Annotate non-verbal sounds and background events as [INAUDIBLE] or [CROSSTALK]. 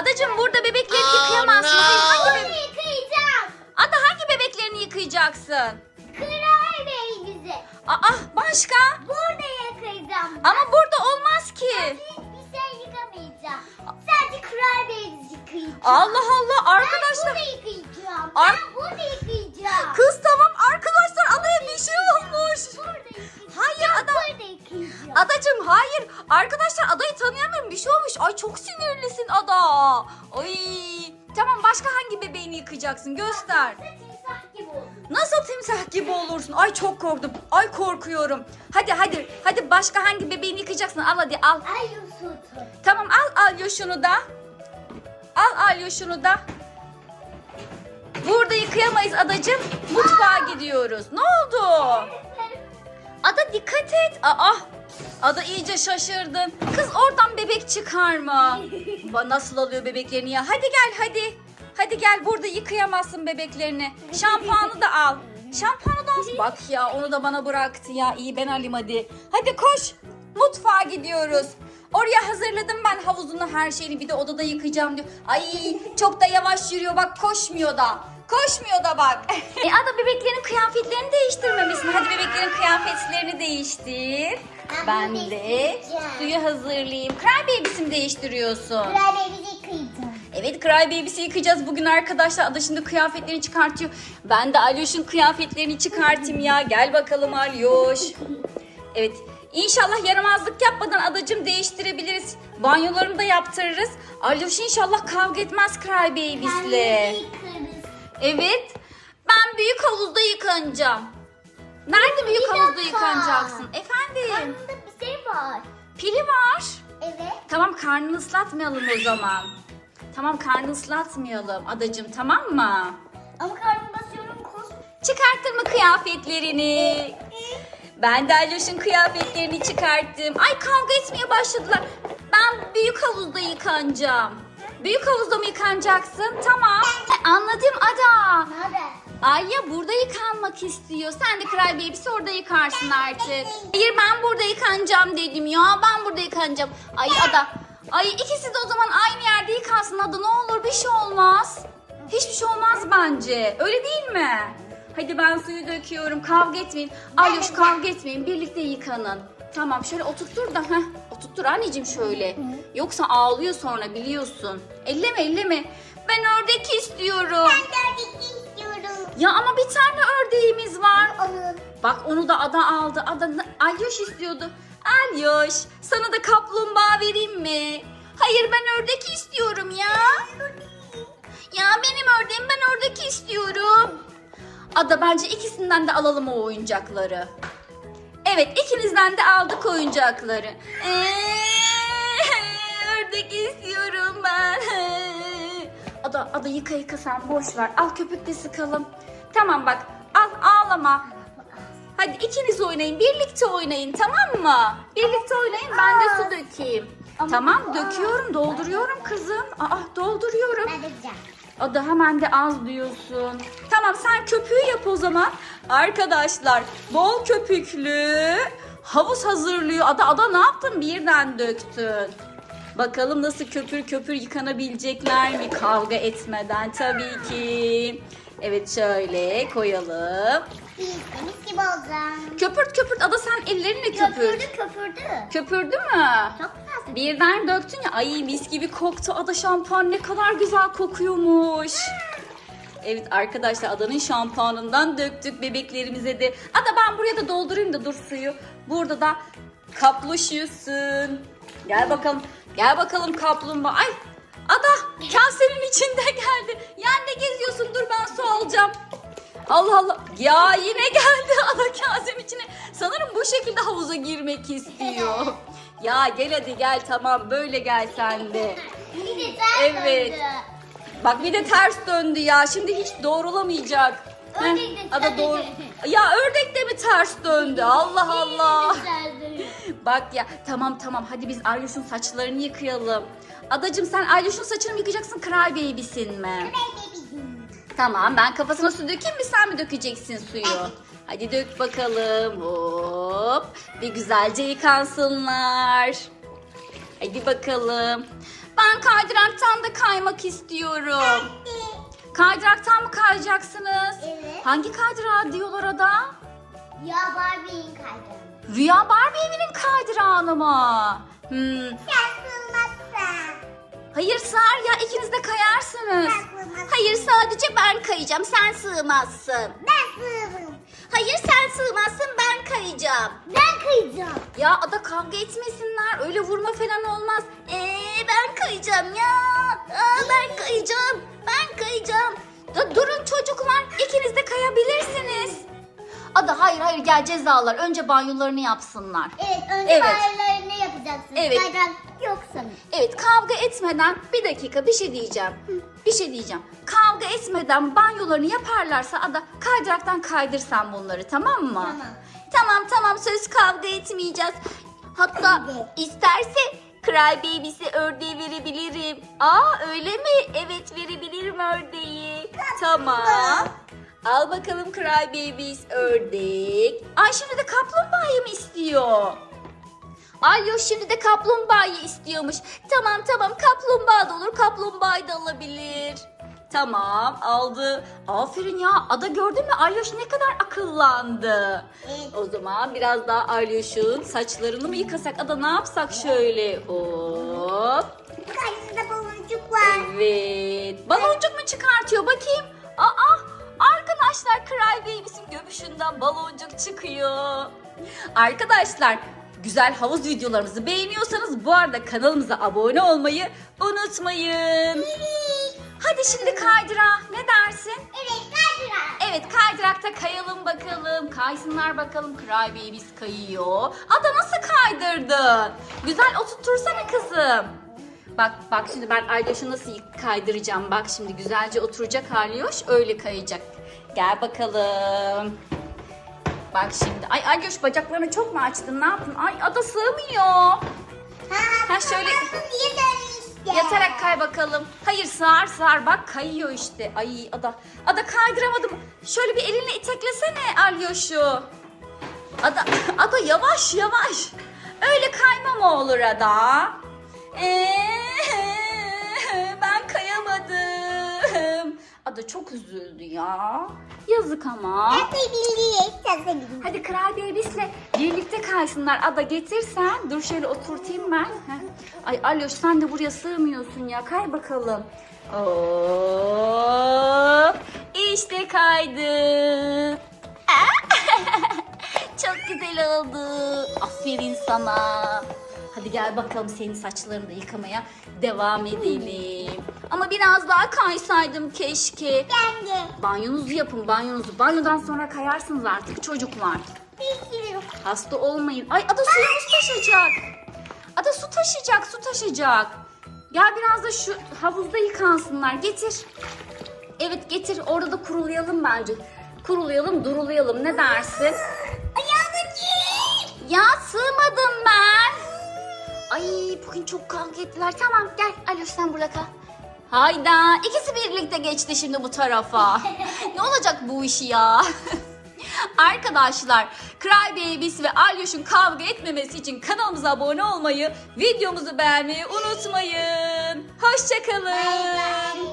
Adacım burada bebeklerini yıkayamazsın. Hangi Bunu bebek? yıkayacağım. Ada hangi bebeklerini yıkayacaksın? Kral Bey'imizi. Aa başka? Burada yıkayacağım. Ama burada olmaz ki. Hiçbir şey yıkamayacağım. Sadece Kral Bey'imizi yıkayacağım. Allah Allah Ben arkadaşlar. burada yıkayacağım. Ar- Ben burada yıkayacağım. Kız tamam arkadaşlar adaya bir şey olmuş. Burada yıkayacağım. Hayır ada. Adacım hayır. Arkadaşlar adayı tanıyamıyorum bir şey olmuş. Ay çok sinirlisin ada. Ay. Tamam başka hangi bebeğini yıkayacaksın göster. Timsah gibi. Nasıl timsah gibi olursun? Ay çok korktum. Ay korkuyorum. Hadi hadi. Hadi başka hangi bebeğini yıkayacaksın? Al hadi al. Ay Yusuf. Tamam al al yoşunu da. Al al yoşunu da. Burada yıkayamayız adacım. Mutfağa gidiyoruz. Ne oldu? Ada dikkat et. Aa. Ada iyice şaşırdın. Kız oradan bebek çıkarma. Ba nasıl alıyor bebeklerini ya? Hadi gel hadi. Hadi gel burada yıkayamazsın bebeklerini. Şampuanı da al. Şampuanı da al. Bak ya onu da bana bıraktı ya. İyi ben alayım hadi. Hadi koş. Mutfağa gidiyoruz. Oraya hazırladım ben havuzunu her şeyini bir de odada yıkayacağım diyor. Ay çok da yavaş yürüyor bak koşmuyor da. Koşmuyor da bak. [LAUGHS] e ada bebeklerin kıyafetlerini değiştirmemişsin. Hadi bebeklerin kıyafetlerini değiştir. Ben bunu de değiştireceğim. suyu hazırlayayım. Cry Baby'si mi değiştiriyorsun? Bey'imizi yıkayacağım. Evet Cry Baby'si yıkayacağız bugün arkadaşlar. Ada şimdi kıyafetlerini çıkartıyor. Ben de Alyoş'un kıyafetlerini çıkartayım ya. Gel bakalım Alyoş. Evet. İnşallah yaramazlık yapmadan adacım değiştirebiliriz. Banyolarını da yaptırırız. Alyoş inşallah kavga etmez Cry Baby'sle. Evet. Ben büyük havuzda yıkanacağım. Nerede büyük Bir havuzda dakika. yıkanacaksın? Efendim. Karnımda bir şey var. Pili var. Evet. Tamam karnını ıslatmayalım o zaman. Tamam karnını ıslatmayalım adacım tamam mı? Ama karnım basıyorum koş. Çıkarttın mı kıyafetlerini? Ben de Alyoş'un kıyafetlerini çıkarttım. Ay kavga etmeye başladılar. Ben büyük havuzda yıkanacağım. Büyük havuzda mı yıkanacaksın? Tamam. Anladım Ada. Nerede? Ayya burada yıkanmak istiyor. Sen de Kral Baby'si orada yıkarsın artık. Hayır ben burada yıkanacağım dedim ya. Ben burada yıkanacağım. Ay Ada. Ay ikisi de o zaman aynı yerde yıkansın Ada. Ne olur bir şey olmaz. Hiçbir şey olmaz bence. Öyle değil mi? Hadi ben suyu döküyorum. Kavga etmeyin. Alyoş kavga etmeyin. Birlikte yıkanın. Tamam şöyle oturtur da. Heh, oturtur anneciğim şöyle. Yoksa ağlıyor sonra biliyorsun. Elleme elleme. Ben ördek istiyorum. Ben de istiyorum. Ya ama bir tane ördeğimiz var. Bak onu da Ada aldı. Ada Alyoş istiyordu. Alyoş sana da kaplumbağa vereyim mi? Hayır ben ördek istiyorum ya. Ya benim ördeğim ben ördek istiyorum. Ada bence ikisinden de alalım o oyuncakları. Evet ikinizden de aldık oyuncakları. Ee, [LAUGHS] ördek istiyorum ben. Ada, ada yıka yıka sen boş ver. Al köpük de sıkalım. Tamam bak al ağlama. Hadi ikiniz oynayın birlikte oynayın tamam mı? Birlikte oynayın ben de su dökeyim. Ama- Tamam döküyorum dolduruyorum kızım. Aa dolduruyorum. Ben de güzel. O da hemen de az diyorsun. Tamam sen köpüğü yap o zaman. Arkadaşlar bol köpüklü havuz hazırlıyor. Ada ada ne yaptın birden döktün. Bakalım nasıl köpür köpür yıkanabilecekler mi kavga etmeden tabii ki. Evet şöyle koyalım. Mis gibi olacağım. Köpürt köpürt ada sen ellerinle köpür. Köpürdü köpürdü. Köpürdü mü? Çok güzel. Birden döktün ya ay mis gibi koktu ada şampuan ne kadar güzel kokuyormuş. Evet arkadaşlar adanın şampuanından döktük bebeklerimize de. Ada ben buraya da doldurayım da dur suyu. Burada da kapluş yüzsün. Gel bakalım. Gel bakalım kaplumbağa. Ay ada kasenin içinde geldi. Ya ne geziyorsun dur ben su alacağım. Allah Allah. Ya yine geldi [LAUGHS] ada kasem içine. Sanırım bu şekilde havuza girmek istiyor. Ya gel hadi gel tamam böyle gel sen de. [LAUGHS] Evet. Bak bir de ters döndü ya. Şimdi hiç doğrulamayacak. Ördek de ada doğru. Ya ördek de mi ters döndü? Allah Allah. Bak ya tamam tamam hadi biz Alyos'un saçlarını yıkayalım. Adacım sen Alyos'un saçını mı yıkayacaksın Cry Baby'sin mi? Tamam ben kafasına su dökeyim mi sen mi dökeceksin suyu? Hadi dök bakalım. Hop. Bir güzelce yıkansınlar. Hadi bakalım. Ben kaydıraktan da kaymak istiyorum. Kaydıraktan mı kayacaksınız? Evet. Hangi kaydırağı diyorlar ada? Ya Barbie'nin kaydığı. Rüya Barbie evinin kaydırağını mı? Hmm. Sen sığmazsın. Hayır sığar ya ikiniz de kayarsınız. Sığmazsın. Hayır sadece ben kayacağım sen sığmazsın. Ben sığırım. Hayır sen sığmazsın ben kayacağım. Ben kayacağım. Ya ada kavga etmesinler öyle vurma falan olmaz. Ee ben kayacağım ya. Aa, ben kayacağım. Ben kayacağım. Da, durun çocuklar ikiniz de kayabilirsiniz. Ada hayır hayır gel cezalar önce banyolarını yapsınlar. Evet önce Evet. banyolarını yapacaksın. Evet. Kaydırak yok sanırım. Evet kavga etmeden bir dakika bir şey diyeceğim. Bir şey diyeceğim. Kavga etmeden banyolarını yaparlarsa ada kaydıraktan kaydırsan bunları tamam mı? Tamam. Tamam tamam söz kavga etmeyeceğiz. Hatta isterse Cry Babies'e ördeği verebilirim. Aa öyle mi? Evet verebilirim ördeği. Tamam. Al bakalım Cry Babies ördek. Ay şimdi de kaplumbağayı mı istiyor? Ay yok şimdi de kaplumbağayı istiyormuş. Tamam tamam kaplumbağa da olur kaplumbağayı da alabilir. Tamam aldı. Aferin ya Ada gördün mü Alyoş ne kadar akıllandı. O zaman biraz daha Alyoş'un saçlarını mı yıkasak? Ada ne yapsak şöyle? Hop. Karşısında baloncuk var. Evet. Baloncuk mu çıkartıyor bakayım? Aa arkadaşlar Cry Babies'in göbüşünden baloncuk çıkıyor. Arkadaşlar güzel havuz videolarımızı beğeniyorsanız bu arada kanalımıza abone olmayı unutmayın. Hadi şimdi kaydıra ne dersin? Evet kaydırak. Evet kaydırakta kayalım bakalım. Kaysınlar bakalım. Cry Babies kayıyor. Ada nasıl kaydırdın? Güzel oturtursana kızım. Bak bak şimdi ben Alyoş'u nasıl kaydıracağım. Bak şimdi güzelce oturacak Alyoş öyle kayacak. Gel bakalım. Bak şimdi. Ay Alyoş bacaklarını çok mu açtın? Ne yaptın? Ay ada sığmıyor. Ha, Ha, şöyle- söylemiştim. Yatarak kay bakalım. Hayır sığar sığar bak kayıyor işte. Ay ada. Ada kaydıramadım. Şöyle bir elinle iteklesene Alyoş'u. Ada, [LAUGHS] ada yavaş yavaş. Öyle kayma mı olur ada? Ee, Ada çok üzüldü ya. Yazık ama. Hadi Kral Babies'le birlikte kaysınlar. Ada getirsen. Dur şöyle oturtayım ben. Heh. Ay Alyoş sen de buraya sığmıyorsun ya. Kay bakalım. Hop. İşte kaydı. [LAUGHS] Çok güzel oldu. Aferin sana. Hadi gel bakalım senin saçlarını da yıkamaya devam edelim. Ama biraz daha kaysaydım keşke. Ben de. Banyonuzu yapın banyonuzu. Banyodan sonra kayarsınız artık çocuklar. Sürü. Hasta olmayın. Ay ada suyumuz taşacak. Ada su taşıyacak su taşıyacak. Gel biraz da şu havuzda yıkansınlar. Getir. Evet getir. Orada da kurulayalım bence. Kurulayalım durulayalım. Ne dersin? Ayağımı çek. Ya sığmadım ben. Ay bugün çok kavga ettiler. Tamam gel Aloş sen burada kal. Hayda ikisi birlikte geçti şimdi bu tarafa. [LAUGHS] ne olacak bu işi ya? [LAUGHS] Arkadaşlar Cry Babies ve Alyoş'un kavga etmemesi için kanalımıza abone olmayı, videomuzu beğenmeyi unutmayın. Hoşçakalın.